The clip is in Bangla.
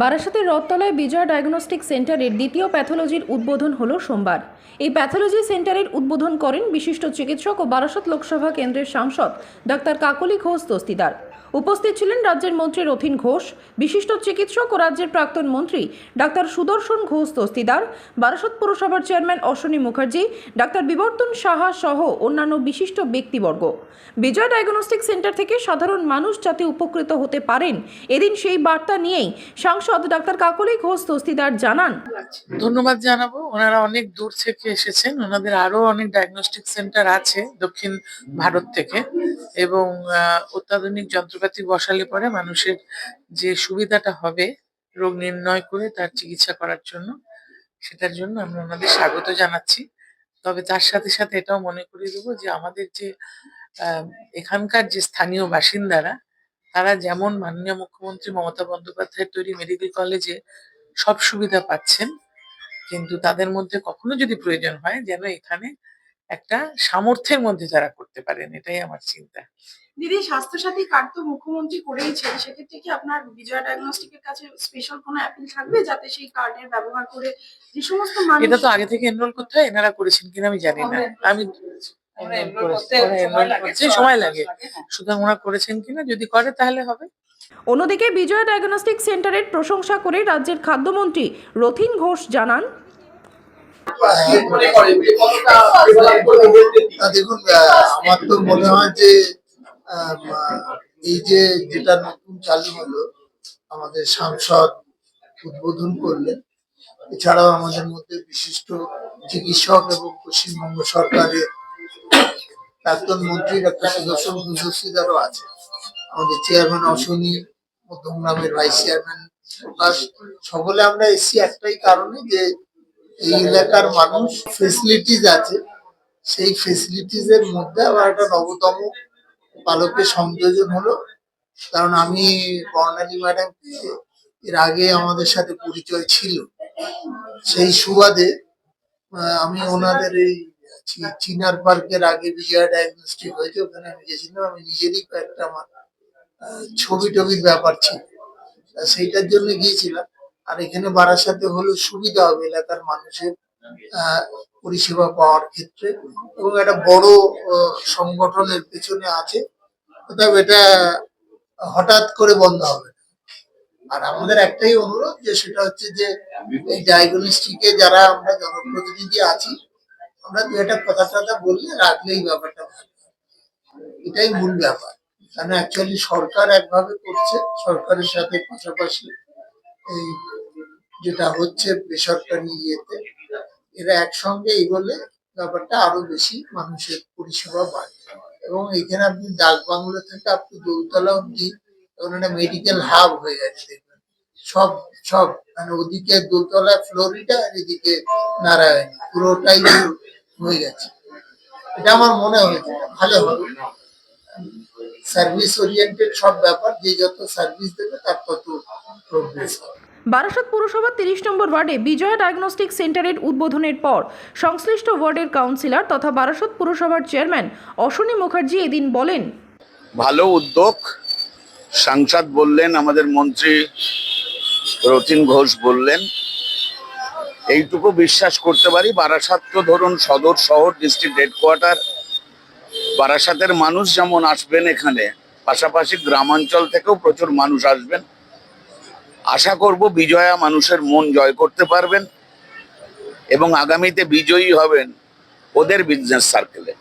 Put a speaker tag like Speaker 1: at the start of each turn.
Speaker 1: বারাসাতের রথতলায় বিজয় ডায়াগনস্টিক সেন্টারের দ্বিতীয় প্যাথোলজির উদ্বোধন হল সোমবার। এই প্যাথোলজি সেন্টারের উদ্বোধন করেন বিশিষ্ট চিকিৎসক ও বারাসাত লোকসভা কেন্দ্রের সাংসদ ডাক্তার কাকলি ঘোষ দস্তিদার। উপস্থিত ছিলেন রাজ্যের মন্ত্রী রথিন ঘোষ, বিশিষ্ট চিকিৎসক ও রাজ্যের প্রাক্তন মন্ত্রী ডাক্তার সুদর্শন ঘোষ দস্তিদার বারাসত পুরসভার চেয়ারম্যান অশ্বনী মুখার্জি, ডাক্তার বিবর্তন সাহা সহ অন্যান্য বিশিষ্ট ব্যক্তিবর্গ। বিজয় ডায়াগনস্টিক সেন্টার থেকে সাধারণ মানুষ যাতে উপকৃত হতে পারেন, এদিন সেই বার্তা নিয়েই সাংসদ ডাক্তার কাকলি ঘোষ দস্তিদার জানান।
Speaker 2: ধন্যবাদ জানাব। ওনারা অনেক দূর থেকে এসেছেন। ওনাদের আরও অনেক ডায়াগনস্টিক সেন্টার আছে দক্ষিণ ভারত থেকে এবং অত্যাধুনিক যন্ত্রপাতি বসালে পরে মানুষের যে সুবিধাটা হবে রোগ নির্ণয় করে তার চিকিৎসা করার জন্য, সেটার জন্য আমরা ওনাদের স্বাগত জানাচ্ছি। তবে তার সাথে সাথে এটাও মনে করিয়ে দেবো যে আমাদের যে এখানকার যে স্থানীয় বাসিন্দারা, তারা যেমন মাননীয় মুখ্যমন্ত্রী মমতা বন্দ্যোপাধ্যায়ের তৈরি মেডিকেল কলেজে সব সুবিধা পাচ্ছেন, কিন্তু তাদের মধ্যে কখনো যদি প্রয়োজন হয় যেন এখানে একটা সামর্থ্যের মধ্যে তারা করতে পারেন এটাই আমার চিন্তা।
Speaker 3: দিদি স্বাস্থ্যসাথী কার্ড তো মুখ্যমন্ত্রী করেইছেন সেক্ষেত্রে কি আপনার বিজয়া ডায়াগনস্টিকের কাছে স্পেশাল কোনো অ্যাপিল থাকবে যাতে সেই কার্ডের ব্যবহার করে যে সমস্ত মানুষ
Speaker 2: এটা তো আগে থেকে এনরোল করতে হয় এনারা করেছেন কিনা আমি জানি না। আমি
Speaker 3: সময় লাগে,
Speaker 2: করছে, সুতরাং করেছেন কিনা যদি করে তাহলে হবে।
Speaker 1: অন্যদিকে বিজয় ডায়াগনস্টিক সেন্টারের প্রশংসা করে রাজ্যের খাদ্যমন্ত্রী রথিন ঘোষ জানান
Speaker 4: দেখুন। আহ, আমার তো মনে হয় যে আহ, এই যে যেটা নতুন চালু হলো আমাদের সাংসদ উদ্বোধন করলেন এছাড়াও আমাদের মধ্যে বিশিষ্ট চিকিৎসক এবং পশ্চিমবঙ্গ সরকারের প্রাক্তন মন্ত্রী ডাক্তার সুদর্শন আছে। আমাদের চেয়ারম্যান অশ্বনী মধ্যমগ্রামের ভাইস চেয়ারম্যান প্রকাশ সকলে আমরা এসছি একটাই কারণে যে এই এলাকার মানুষ ফেসিলিটিস আছে। সেই ফেসিলিটিস এর মধ্যে আবার একটা নবতম পালকের সংযোজন হলো। কারণ আমি বর্ণালী ম্যাডাম এর আগে আমাদের সাথে পরিচয় ছিল। সেই সুবাদে আমি ওনাদের এই চিনার পার্কের আগে বিজয়া ডায়াগনস্টিক হয়েছে। ওখানে আমি গেছিলাম। আমি নিজেরই কয়েকটা আমার ছবি টবির ব্যাপার ছিল। সেইটার জন্য গিয়েছিলাম। আর এখানে বাড়ার সাথে হলে সুবিধা হবে এলাকার মানুষের পরিষেবা পাওয়ার ক্ষেত্রে এবং একটা বড় সংগঠনের পেছনে আছে। অতএব এটা হঠাৎ করে বন্ধ হবে। আর আমাদের একটাই অনুরোধ যে সেটা হচ্ছে যে এই ডায়াগনস্টিকে যারা আমরা জনপ্রতিনিধি আছি, আমরা দু একটা কথা টথা বললে রাখলেই ব্যাপারটা ভালো এটাই মূল ব্যাপার। কারণ অ্যাকচুয়ালি সরকার একভাবে করছে, সরকারের সাথে পাশাপাশি এই যেটা হচ্ছে বেসরকারি ইয়েতে, এরা একসঙ্গে এগোলে ব্যাপারটা আরও বেশি মানুষের পরিষেবা বাড়বে এবং এখানে আপনি ডাক বাংলো থেকে আপনি দৌতলা অব্দি মেডিকেল হাব হয়ে গেছে দেখবেন। সব সব মানে ওদিকে দোতলা ফ্লোরিডা, আর এদিকে নারায়ণী, পুরোটাই হয়ে গেছে। এটা আমার মনে হয়েছে ভালো হবে। সার্ভিস ওরিয়েন্টেড সব ব্যাপার, যে যত সার্ভিস দেবে তার তত
Speaker 1: বারাসত পুরসভার তিরিশ নম্বর ওয়ার্ডে বিজয়া ডায়াগনস্টিক সেন্টারের উদ্বোধনের পর সংশ্লিষ্ট ওয়ার্ডের কাউন্সিলর তথা বারাসত পুরসভার চেয়ারম্যান অশ্বনী মুখার্জি এদিন বলেন,
Speaker 5: ভালো উদ্যোগ। সাংসদ বললেন, আমাদের মন্ত্রী রতিন ঘোষ বললেন, এইটুকু বিশ্বাস করতে পারি। বারাসাত তো ধরুন সদর শহর, ডিস্ট্রিক্ট হেডকোয়ার্টার। বারাসাতের মানুষ যেমন আসবেন এখানে, পাশাপাশি গ্রামাঞ্চল থেকেও প্রচুর মানুষ আসবেন। আশা করব বিজয়া মানুষের মন জয় করতে পারবেন এবং আগামীতে বিজয়ী হবেন ওদের বিজনেস সার্কেলে